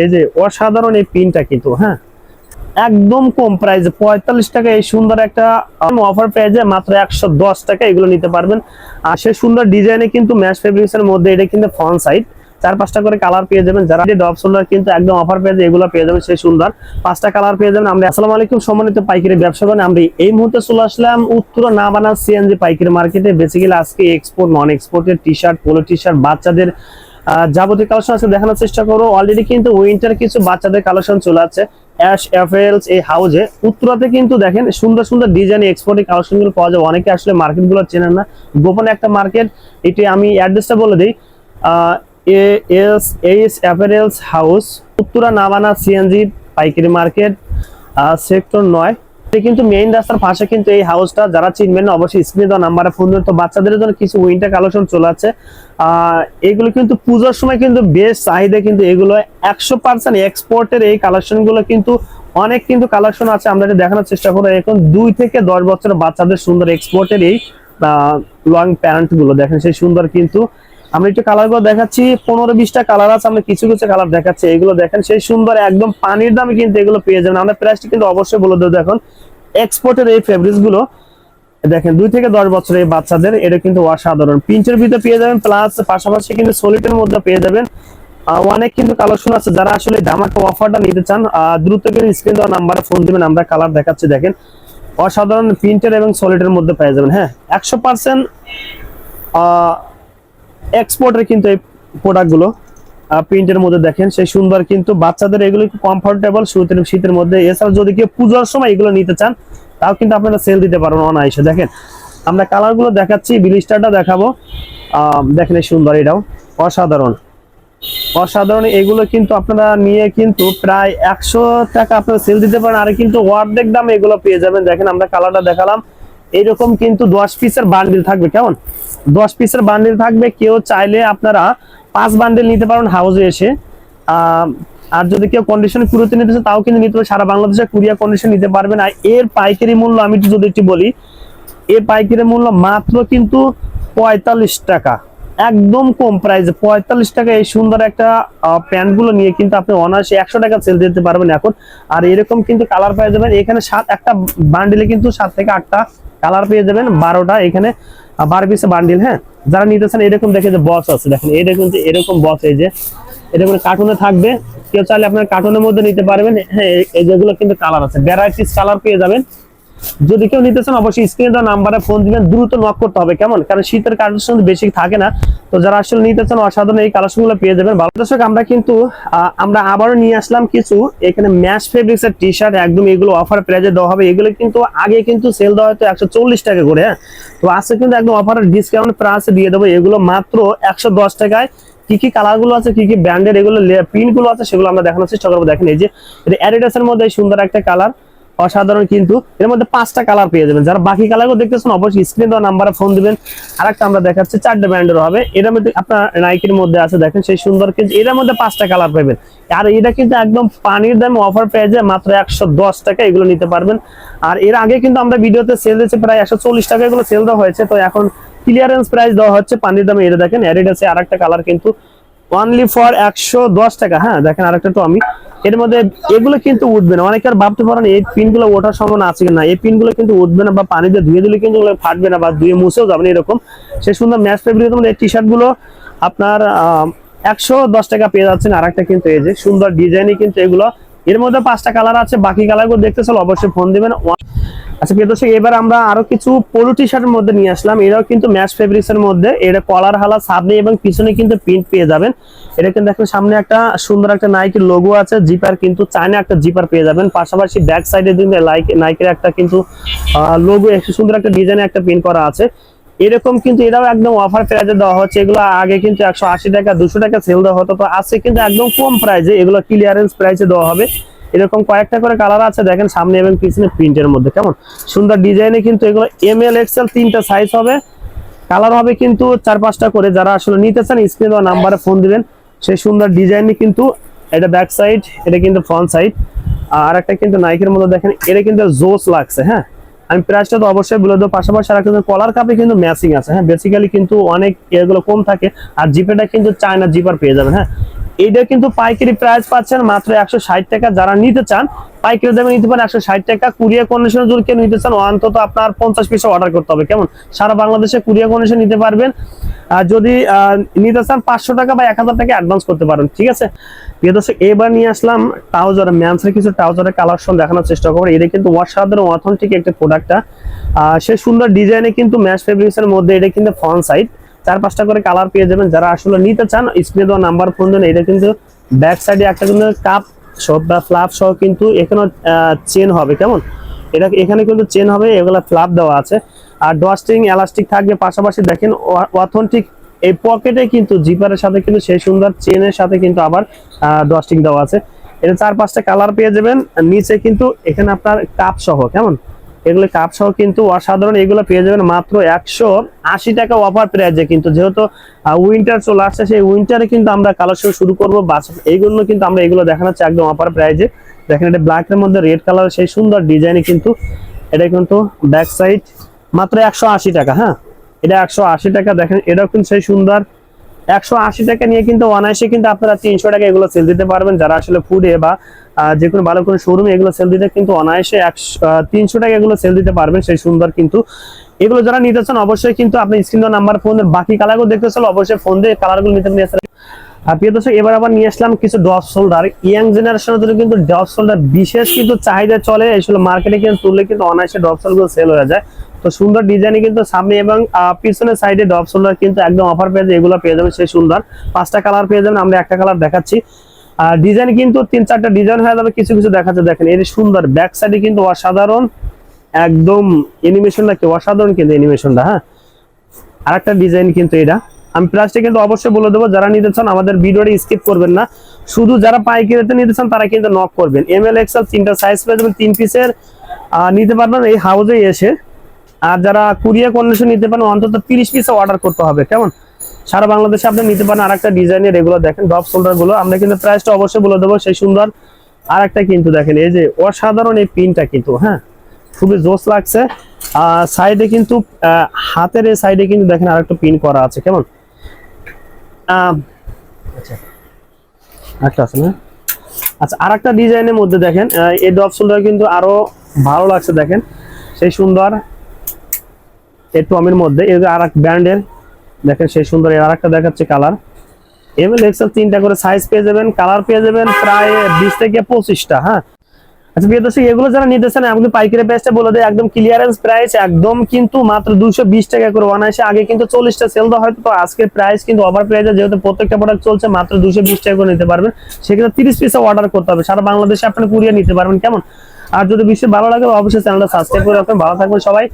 এই যে অসাধারণ এই পিনটা কিন্তু হ্যাঁ? একদম কম প্রাইসে পঁয়তাল্লিশ টাকা এই সুন্দর একটা অফার প্রাইসে মাত্র একশো দশ টাকা, এগুলো নিতে পারবেন। আর সে সুন্দর ডিজাইনে কিন্তু ম্যাশ ফেব্রিক্স এর মধ্যে এটা কিন্তু ফ্রন্ট সাইড চার পাঁচটা করে কালার পেয়ে যাবেন। যারা ডব শোল্ডার কিন্তু একদম অফার পেয়ে এগুলো পেয়ে যাবেন সেই সুন্দর। পাঁচটা কালার পেয়ে যাবেন। আমরা আসসালামু আলাইকুম সম্মানিত পাইকারি ব্যবসা করেন আমরা এই মুহূর্তে চলে আসলাম উত্তর না বানা সিএনজি পাইকারি মার্কেটে বেসিক্যালি আজকে এক্সপোর্ট নন এক্সপোর্টের T shirt polo T shirt বাচ্চাদের যাবতীয় কালেকশন আছে দেখানোর চেষ্টা করো অলরেডি কিন্তু উইন্টার কিছু বাচ্চাদের কালেকশন চলে আছে অ্যাশ অ্যাফেলস এই হাউজে উত্তরাতে কিন্তু দেখেন সুন্দর সুন্দর ডিজাইন এক্সপোর্টের কালেকশনগুলো পাওয়া যায়। অনেকে আসলে মার্কেটগুলো চেনেন না। গোপনে একটা মার্কেট এটি আমি অ্যাড্রেসটা বলে দিই। S H house Uttara Nabana CNG পাইকারি মার্কেট সেক্টর নয়। কিন্তু মেইন রাস্তার পাশে কিন্তু এই হাউসটা যারা চিনবেন না, অবশ্যই স্ক্রিনে দেওয়া নাম্বারে ফোন দেবেন। তো বাচ্চাদের জন্য কিছু উইন্টার কালেকশন চলে আছে। এগুলো কিন্তু পূজার সময় কিন্তু বেশ চাহিদা কিন্তু এগুলো। একশো পার্সেন্ট এক্সপোর্টের এই কালেকশনগুলো কিন্তু অনেক কিন্তু কালেকশন আছে। আমরা এটা দেখানোর চেষ্টা করব। এখন দুই থেকে দশ বছরের বাচ্চাদের সুন্দর এক্সপোর্টের এই লং প্যান্টগুলো। দেখেন সেই সুন্দর কিন্তু আমরা একটু কালারগুলো দেখাচ্ছি। পনেরো বিশটা কালার আছে, আমরা কিছু কিছু কালার দেখাচ্ছি। এগুলো দেখেন, সেই সুন্দর একদম পানির দামে কিন্তু এগুলো পেয়ে যাবেন। আমরা প্রাইসটা কিন্তু অবশ্যই বলে দেবো। দেখুন এক্সপোর্টের এই ফেব্রিক্সগুলো, দেখেন, দুই থেকে দশ বছরের এই বাচ্চাদের, এটা কিন্তু অসাধারণ। পিঞ্চের ভিতরে পেয়ে যাবেন প্লাস পাশাপাশি কিন্তু সলিটের মধ্যে পেয়ে যাবেন। অনেক কিন্তু কালেকশন আছে। যারা আসলে ধামাকা অফারটা নিতে চান দ্রুত কিন্তু স্ক্রিন দেওয়া নাম্বারে ফোন দিবেন, আমরা কালার দেখাচ্ছি। দেখেন, অসাধারণ প্রিন্টের এবং সলিডের মধ্যে পেয়ে যাবেন। হ্যাঁ একশো পার্সেন্ট এক্সপোর্টের কিন্তু এই প্রোডাক্টগুলো প্রিন্টের মধ্যে দেখেন, সেই সুন্দর কিন্তু বাচ্চাদের এগুলো একটু কমফোর্টেবল শীতের শীতের মধ্যে। এছাড়া যদি কেউ পুজোর সময় এগুলো নিতে চান, তাও কিন্তু আপনারা সেল দিতে পারবেন অনায়াসে। দেখেন, আমরা কালারগুলো দেখাচ্ছি বিলিস্টারটা দেখাবো। দেখেন এই সুন্দর এটাও। অসাধারণ। অসাধারণ, এগুলো কিন্তু আপনারা নিয়ে কিন্তু প্রায় একশো টাকা আপনারা সেল দিতে পারেন। আর কিন্তু অর্ধেক দাম এগুলো পেয়ে যাবেন। দেখেন, আমরা কালারটা দেখালাম। এইরকম কিন্তু দশ পিসের বান্ডিল থাকবে, কেমন? দশ পিসের বান্ডিল থাকবে, কেউ চাইলে আপনারা পাঁচ বান্ডিল নিতে পারেন হাউসে এসে। আর যদি কেউ কন্ডিশন পুরোতে নিতে চান তাও কিন্তু নিতে পারে। সারা বাংলাদেশে কুরিয়া কন্ডিশন নিতে পারবেন। আর এর পাইকারি মূল্য আমি যদি একটু বলি, এর পাইকারি মূল্য মাত্র কিন্তু পঁয়তাল্লিশ টাকা। একদম কম প্রাইসে পঁয়তাল্লিশ টাকা এই সুন্দর একটা প্যান্টগুলো নিয়ে কিন্তু আপনি অনায়াসে একশো টাকা সেল দিতে পারবেন এখন। আর এরকম কিন্তু কালার পেয়ে যাবেন এখানে সাত, একটা বান্ডিলে কিন্তু সাত থেকে আটটা কালার পেয়ে যাবেন বারোটা এখানে বার পিসে বান্ডিল হ্যাঁ? যারা নিতেছেন এরকম দেখে যে বক্স আছে, দেখেন এটা যে এরকম বক্স এই যে এটা কোনো কার্টুনে থাকবে। কেউ চাইলে আপনার কার্টুনের মধ্যে নিতে পারবেন হ্যাঁ এই যেগুলো কিন্তু কালার আছে। ভ্যারাইটিস কালার পেয়ে যাবেন। যদি কেউ নিতে চান, অবশ্যই স্ক্রিনে দেওয়া নাম্বারে ফোন দিবেন। দ্রুত নক করতে হবে, কেমন? কারণ শীতের কালেকশন বেশি থাকে না। তো যারা আসলে নিতে চান, অসাধারণ এই কালেকশনগুলো পেয়ে যাবেন। ভালো দর্শক, আমরা কিন্তু আমরা আবারও নিয়ে আসলাম কিছু এখানে ম্যাশ ফেব্রিক্স এর টি শার্ট একদম এগুলো অফার প্রাইজে দেওয়া হবে। এগুলো কিন্তু আগে কিন্তু সেল দেওয়া হতো একশো চল্লিশ টাকা করে হ্যাঁ? তো আজকে কিন্তু একদম অফার ডিসকাউন্ট প্রাইসে দিয়ে দেবো। এগুলো মাত্র একশো দশ টাকায়। কি কি কালারগুলো আছে, কি কি ব্র্যান্ডের এগুলো প্রিন্টগুলো আছে, সেগুলো আমরা দেখানোর চেষ্টা করব। দেখেন এই যে, এটা মধ্যে সুন্দর একটা কালার অসাধারণ কিন্তু এর মধ্যে পাঁচটা কালার পেয়ে যাবেন। যারা বাকি কালারগুলো দেখতেছেন, অবশ্যই স্ক্রিনে দেওয়া নাম্বারে ফোন দিবেন। আর একটা আমরা দেখাচ্ছি, চারটে ব্র্যান্ডের হবে। এর মধ্যে আপনার নাইকের মধ্যে আছে, দেখেন সেই সুন্দর কিন্তু এর মধ্যে পাঁচটা কালার পাবেন। আর এটা কিন্তু একদম পানির দামে অফার পেয়ে যায়, মাত্র একশো দশ টাকা এগুলো নিতে পারবেন। আর এর আগে কিন্তু আমরা ভিডিওতে সেল দিয়েছি, প্রায় একশো চল্লিশ টাকা এগুলো সেল দেওয়া হয়েছে। তো এখন ক্লিয়ারেন্স প্রাইস দেওয়া হচ্ছে পানির দামে। এটা দেখেন অ্যাডিডাসে আর একটা কালার কিন্তু অনলি ফর একশো দশ টাকা। হ্যাঁ দেখেন আরেকটা তো আমি। এর মধ্যে এগুলো কিন্তু উঠবে না। অনেকে আর ভাবতে পারেন এই পিনগুলো ওঠার সম্ভাবনা আছে কিনা। এই পিনগুলো কিন্তু উঠবে না বা পানি দিয়ে ধুয়ে দিলে কিন্তু ফাটবে না বা ধুয়ে মুছেও যাবে না এরকম। সে সুন্দর ম্যাচ ফেব্রিকের মধ্যে এই টি শার্টগুলো আপনার একশো দশ টাকা পেয়ে যাচ্ছেন। আর একটা কিন্তু এই যে সুন্দর ডিজাইনে কিন্তু এগুলো। এর মধ্যে পাঁচটা কালার আছে। বাকি কালারগুলো দেখতে চাইলে অবশ্যই ফোন দিবেন। আচ্ছা প্রিয় দর্শক, এবার আমরা আরও কিছু পোলো টি শার্টের মধ্যে নিয়ে আসলাম। এরাও কিন্তু ম্যাচ ফেব্রিক্স এর মধ্যে। এটা কলার হালা সামনে এবং পিছনে কিন্তু প্রিন্ট পেয়ে যাবেন। এটা কিন্তু দেখেন, সামনে একটা সুন্দর একটা নাইকের লোগো আছে জিপার কিন্তু চায়না একটা জিপার পেয়ে যাবেন। পাশাপাশি ব্যাক সাইডে কিন্তু নাইকের একটা কিন্তু লোগো একটু সুন্দর একটা ডিজাইনে একটা প্রিন্ট করা আছে। এরকম কিন্তু এটাও একদম অফার প্রাইজে দেওয়া হচ্ছে। এগুলো আগে কিন্তু একশো আশি টাকা, দুশো টাকা সেল দেওয়া হতো। তো আজকে কিন্তু একদম কম প্রাইজে এগুলো ক্লিয়ারেন্স প্রাইসে দেওয়া হবে। এরকম কয়েকটা করে কালার আছে, দেখেন সামনে এবং পিছনে প্রিন্টের মধ্যে, কেমন? সুন্দর ডিজাইনে কিন্তু এগুলো এম এল এক্সেল তিনটা সাইজ হবে। কালার হবে কিন্তু চার পাঁচটা করে, যারা আসলে নিতে চান স্ক্রিনে দেওয়া নাম্বারে ফোন দিবেন। সেই সুন্দর ডিজাইনে কিন্তু এটা ব্যাক সাইড এটা কিন্তু ফ্রন্ট সাইড আর একটা কিন্তু নাইকের মধ্যে দেখেন, এটা কিন্তু জোস লাগছে হ্যাঁ? আমি প্রাইসটা তো অবশ্যই বলে দেবো, পাশাপাশি আর কিন্তু কলার কাপে কিন্তু ম্যাচিং আছে হ্যাঁ? বেসিক্যালি কিন্তু অনেক এগুলো কম থাকে, আর জিপেটা কিন্তু চায়না জিপার পেয়ে যাবেন হ্যাঁ? এইটা কিন্তু পাইকারি প্রাইস পাচ্ছেন মাত্র একশো ষাট টাকা। যারা নিতে চান, পাইকারি দামে নিতে পারেন একশো ষাট টাকা। কুরিয়ার কন্ডিশনে যদি কেউ নিতে চান, অন্তত আপনার পঞ্চাশ পিসে অর্ডার করতে হবে। কেমন? সারা বাংলাদেশে কুরিয়ার কন্ডিশন নিতে পারবেন। আর যদি নিতে চান পাঁচশো টাকা বা এক হাজার টাকা অ্যাডভান্স করতে পারেন, ঠিক আছে? এবার নিয়ে আসলাম ট্রাউজার। ম্যামসের কিছু ট্রাউজারের কালেকশন দেখানোর চেষ্টা করব। এটা কিন্তু অসাধারণ অথেন্টিক একটা প্রোডাক্টটা সে সুন্দর ডিজাইনে কিন্তু ম্যাচ ফেব্রিক্স এর মধ্যে এটা কিন্তু ফ্রন্ট সাইড চার পাঁচটা করে কালার পেয়ে যাবেন। যারা আসলে নিতে চান স্ক্রিনে দেওয়া নাম্বার ফোন দেন এটা কিন্তু ব্যাক সাইডে একটা কিন্তু কাপ সব বা ফ্লাপ সহ কিন্তু এখানে চেন হবে, কেমন? এটা এখানে কিন্তু চেন হবে, এগুলা ফ্লাপ দেওয়া আছে। আর ডস্টিং এলাস্টিক থাকবে, পাশাপাশি দেখেন অথেন্টিক এই পকেটে কিন্তু জিপারের সাথে কিন্তু সেই সুন্দর চেনের সাথে কিন্তু আবার ডস্টিং দেওয়া আছে। এটা চার পাঁচটা কালার পেয়ে যাবেন, নিচে কিন্তু এখানে আপনার কাপ সহ, কেমন? এগুলো কাপ সহ কিন্তু অসাধারণ, এগুলো পেয়ে যাবেন মাত্র একশো আশি টাকা অফার প্রাইজে কিন্তু যেহেতু উইন্টার চলে আসছে, সেই উইন্টারে কিন্তু আমরা কালেকশন শুরু করব। বাস, এইগুলো কিন্তু আমরা এগুলো দেখানোচ্ছি একদম অফার প্রাইজে দেখেন এটা ব্ল্যাক এর মধ্যে রেড কালার সেই সুন্দর ডিজাইনে কিন্তু এটা কিন্তু ব্যাক সাইড মাত্র একশো আশি টাকা হ্যাঁ? এটা একশো আশি টাকা, দেখেন কিন্তু সেই সুন্দর একশো আশি টাকা নিয়ে কিন্তু অনায়াসে কিন্তু আপনারা তিনশো টাকা এগুলো সেল দিতে পারবেন। যারা আসলে ফুডে বা যে কোনো ভালো কোনো শোরুমে এগুলো সেল দিতে কিন্তু অনায়াসে একশো তিনশো টাকা এগুলো সেল দিতে পারবেন সেই সুন্দর কিন্তু। এগুলো যারা নিতে চান অবশ্যই কিন্তু আপনি স্ক্রিন নাম্বার ফোনের বাকি কালারগুলো দেখতে চান অবশ্যই ফোন দিয়ে কালারগুলো নিতে নিয়ে প্রিয় দর্শক, এবার আবার নিয়ে আসলাম কিছু ড্রপ শোল্ডার ইয়াং জেনারেশনের জন্য কিন্তু ড্রপ শোল্ডার বিশেষ কিন্তু চাহিদা চলে। এসব মার্কেটে কিন্তু তুললে কিন্তু অনায়াসে ড্রপ শোল্ডার সেল হয়ে যায়। তো সুন্দর ডিজাইনে কিন্তু সামনে এবং পিছনের সাইডে ড্রপ শোল্ডার কিন্তু একদম অফার পেয়ে যায় এগুলো পেয়ে যাবেন সেই সুন্দর। পাঁচটা কালার পেয়ে যাবেন, আমরা একটা কালার দেখাচ্ছি। আর ডিজাইন কিন্তু তিন চারটা ডিজাইন হয়ে যাবে, কিছু কিছু দেখাচ্ছে, দেখেন। এর সুন্দর ব্যাক সাইডে কিন্তু অসাধারণ, একদম অ্যানিমেশনটা কি, অসাধারণ কিন্তু অ্যানিমেশনটা হ্যাঁ? আর একটা ডিজাইন কিন্তু এটা। আমি প্রাইসটা কিন্তু অবশ্যই বলে দেবো, যারা নিতে চান আমাদের ভিডিওটা স্কিপ করবেন না। শুধু যারা পাইকারিতে নিতে চান, তারা কিন্তু নক করবেন। এম এল এক্সেল তিনটা সাইজ পেয়ে যাবেন, তিন পিসের নিতে পারবেন এই হাউজে এসে। আর যারা কুরিয়ার কন্ডিশন নিতে পারেন, অন্তত তিরিশ পিসে অর্ডার করতে হবে, কেমন? সারা বাংলাদেশে আপনি নিতে পারেন আরেকটা ডিজাইনের এগুলো দেখেন ডপ শোল্ডারগুলো। আমরা কিন্তু প্রাইসটা অবশ্যই বলে দেবো, সেই সুন্দর আরেকটা কিন্তু দেখেন, এই যে অসাধারণ এই পিনটা কিন্তু হ্যাঁ? খুবই জোস লাগছে। আর সাইডে কিন্তু হাতের এই সাইডে কিন্তু দেখেন আরেকটা পিন করা আছে, কেমন? আচ্ছা দেখেন আরও সেই সুন্দর এই টমের মধ্যে আর ব্র্যান্ডের, দেখেন সেই সুন্দর এর আরেকটা দেখাচ্ছে কালার। করে সাইজ পেয়ে যাবেন, কালার পেয়ে যাবেন প্রায় বিশ থেকে পঁচিশটা হ্যাঁ? আচ্ছা প্রিয় দর্শক, এগুলো যারা আপনি পাইকারি বলে দেয় একদম ক্লিয়ারেন্স প্রাইস একদম কিন্তু মাত্র টাকা করে অনায়াসে আগে কিন্তু চল্লিশটা সেল দেওয়া হয়তো আজকের প্রাইস কিন্তু প্রাইসে যেহেতু প্রত্যেকটা প্রোডাক্ট চলছে, মাত্র দুশো টাকা করে নিতে পারবেন। সেক্ষেত্রে তিরিশ পিসে অর্ডার করতে হবে। সারা বাংলাদেশে আপনি কুরিয়ার নিতে পারবেন, কেমন? আর যদি বিশ্বে ভালো লাগে, অবশ্যই চ্যানেলটা সাবস্ক্রাইব করে রাখবেন। ভালো থাকবেন সবাই।